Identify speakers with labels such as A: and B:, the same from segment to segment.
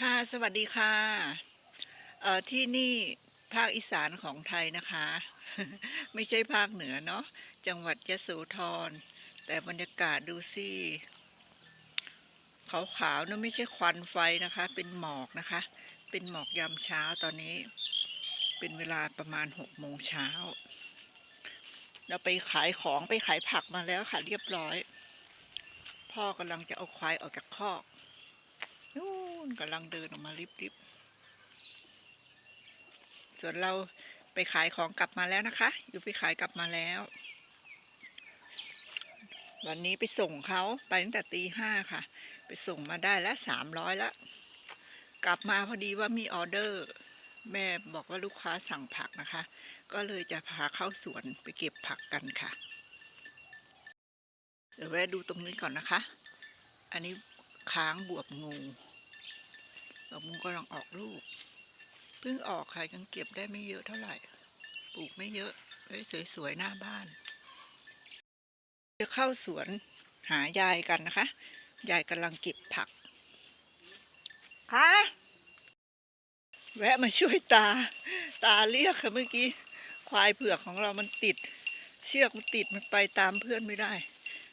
A: ค่ะ สวัสดีค่ะ เอ่อ ที่นี่ภาคอีสานของไทยนะคะ ไม่ใช่ภาคเหนือเนาะ จังหวัดยะโสธร แต่บรรยากาศดูสิขาวๆนะไม่ใช่ควันไฟนะคะ เป็นหมอกนะคะ เป็นหมอกยามเช้าตอนนี้ เป็นเวลาประมาณหกโมงเช้า เราไปขายของไปขายผักมาแล้วค่ะเรียบร้อย พ่อกำลังจะเอาควายออกจากคอกนู่ นกำลังเดินออกมาริบๆ ส่วนเราไปขายของกลับมาแล้วนะคะ อยู่ไปขายกลับมาแล้ว วันนี้ไปส่งเขาไปตั้งแต่ตีห้าค่ะ ไปส่งมาได้แล้วสามร้อยล้วกลับมาพอดีว่ามีออเดอร์ แม่บอกว่าลูกค้าสั่งผักนะคะ ก็เลยจะพาเข้าสวนไปเก็บผักกันค่ะ เดี๋ยวแวะดูตรงนี้ก่อนนะคะ อันนี้ค้างบวบงู บวบงูกำลังออกลูก เพิ่งออกค่ะยังเก็บได้ไม่เยอะเท่าไหร่ ปลูกไม่เยอะไว้สวยๆหน้าบ้าน จะเข้าสวนหายายกันนะคะ ยายกำลังเก็บผักค่ะแวะมาช่วยตา ตาเรียกค่ะเมื่อกี้ ควายเผือกของเรามันติด เชือกมันติดมันไปตามเพื่อนไม่ได้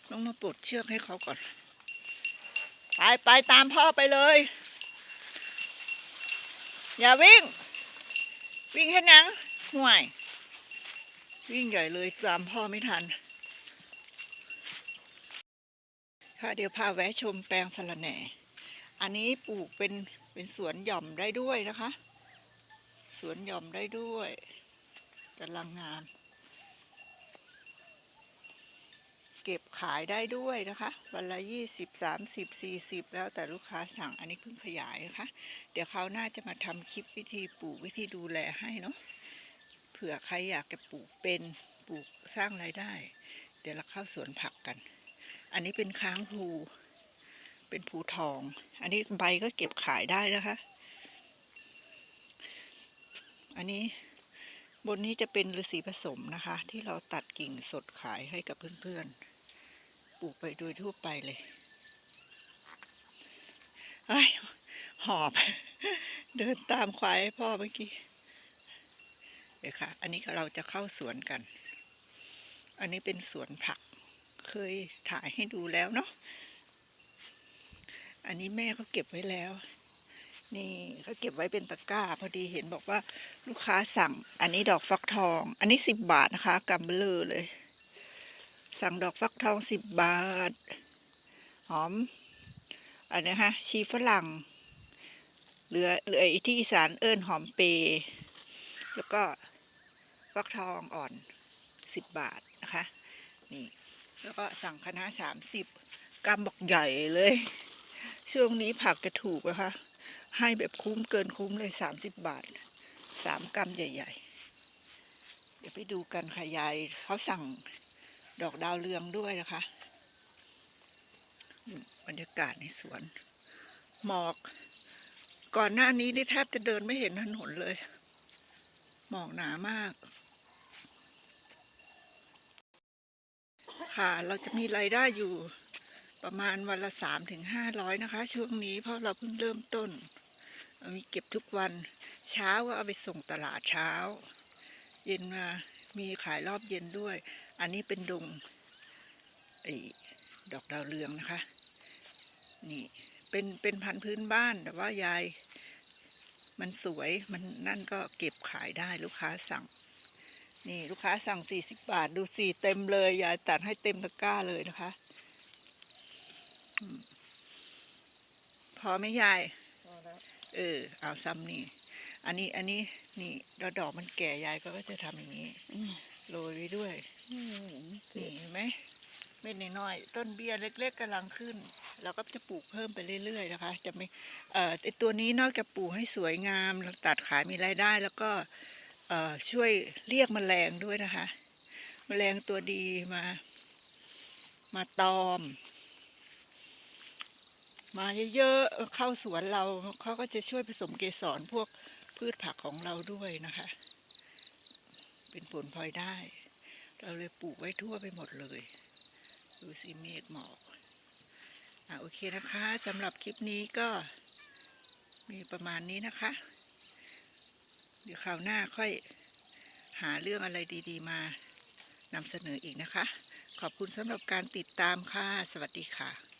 A: ต้องมาปลดเชือกให้เขาก่อน ไปไปตามพ่อไปเลย อย่าวิ่ง วิ่งแค่นังห่วย วิ่งใหญ่เลยตามพ่อไม่ทัน ค่ะเดี๋ยวพาแวะชมแปลงสละแหน่ อันนี้ปลูกเป็นเป็นสวนหย่อมได้ด้วยนะคะ สวนหย่อมได้ด้วยกำลังงาม เก็บขายได้ด้วยนะคะ วันละยี่สิบสามสิบสี่สิบแล้วแต่ลูกค้าสั่งอันนี้เพิ่งขยายนะคะ เดี๋ยวเขาหน่าจะมาทำคลิปวิธีปลูกวิธีดูแลให้เนาะเผื่อใครอยากจะปลูกเป็นปลูกสร้างรายได้ เดี๋ยวเราเข้าสวนผักกัน อันนี้เป็นค้างภูเป็นภูทอง อันนี้ใบก็เก็บขายได้นะคะ อันนี้บนนี้จะเป็นฤาษีผสมนะคะ ที่เราตัดกิ่งสดขายให้กับเพื่อนๆ ปลูกไปโดยทั่วไปเลยไอ้หอบ เดินตามควายพ่อเมื่อกี้เดี๋ยวค่ะ อันนี้เราจะเข้าสวนกัน อันนี้เป็นสวนผัก เคยถ่ายให้ดูแล้วเนาะ อันนี้แม่เขาเก็บไว้แล้ว นี่เขาเก็บไว้เป็นตะกร้า พอดีเห็นบอกว่าลูกค้าสั่ง อันนี้ดอกฟักทอง อันนี้สิบบาทนะคะกำเบลอเลย สั่งดอกฟักทองสิบบาท หอม อันนี้ฮะ ชีฝรั่ง เหลือเหลือที่อีสานเอิญหอมเปย์แล้วก็ฟักทองอ่อนสิบบาทนะคะ นี่ แล้วก็สั่งคณะสามสิบกำบอกใหญ่เลย ช่วงนี้ผักจะถูกนะคะ ให้แบบคุ้มเกินคุ้มเลยสามสิบบาทสามกำใหญ่ ๆ เดี๋ยวไปดูกันค่ะยายเขาสั่ง ดอกดาวเรืองด้วยนะคะ บรรยากาศในสวน หมอก ก่อนหน้านี้นี่แทบจะเดินไม่เห็นถนนเลย หมอกหนามาก ค่ะ เราจะมีรายได้อยู่ประมาณวันละสามถึงห้าร้อยนะคะ ช่วงนี้เพราะเราเพิ่งเริ่มต้น มีเก็บทุกวันเช้าก็เอาไปส่งตลาดเช้า เย็นมามีขายรอบเย็นด้วย อันนี้เป็นดงไอ้ดอกดาวเรืองนะคะ นี่เป็นเป็นพันธุ์พื้นบ้านแต่ว่ายายมันสวยมันนั่นก็เก็บขายได้ลูกค้าสั่ง นี่ลูกค้าสั่งสี่สิบบาทดูสี่เต็มเลยยายตัดให้เต็มตะกร้าเลยนะคะอืมพอไหมยายเออเอาซ้ำนี่ อันนี้อันนี้นี่ดอกดอกมันแก่ยายก็จะทำอย่างนี้ โรยไว้ด้วยนี่เห็นไหมเม็ดน้อยๆต้นเบี้ยเล็ก ๆกำลังขึ้น เราก็จะปลูกเพิ่มไปเรื่อยๆนะคะ จะไม่เอ่อไอตัวนี้นอกจากปลูกให้สวยงามตัดขายมีรายได้ แล้วก็เอ่อช่วยเรียกแมลงด้วยนะคะ แมลงตัวดีมา มาตอม มาเยอะๆเข้าสวนเราเขาก็จะช่วยผสมเกสรพวกพืชผักของเราด้วยนะคะ เป็นผลพลอยได้ เราเลยปลูกไว้ทั่วไปหมดเลย ดูสิเมฆหมอกอะโอเคนะคะสำหรับคลิปนี้ก็มีประมาณนี้นะคะ เดี๋ยวคราวหน้าค่อยหาเรื่องอะไรดี ๆ มานำเสนออีกนะคะ ขอบคุณสำหรับการติดตามค่ะ สวัสดีค่ะ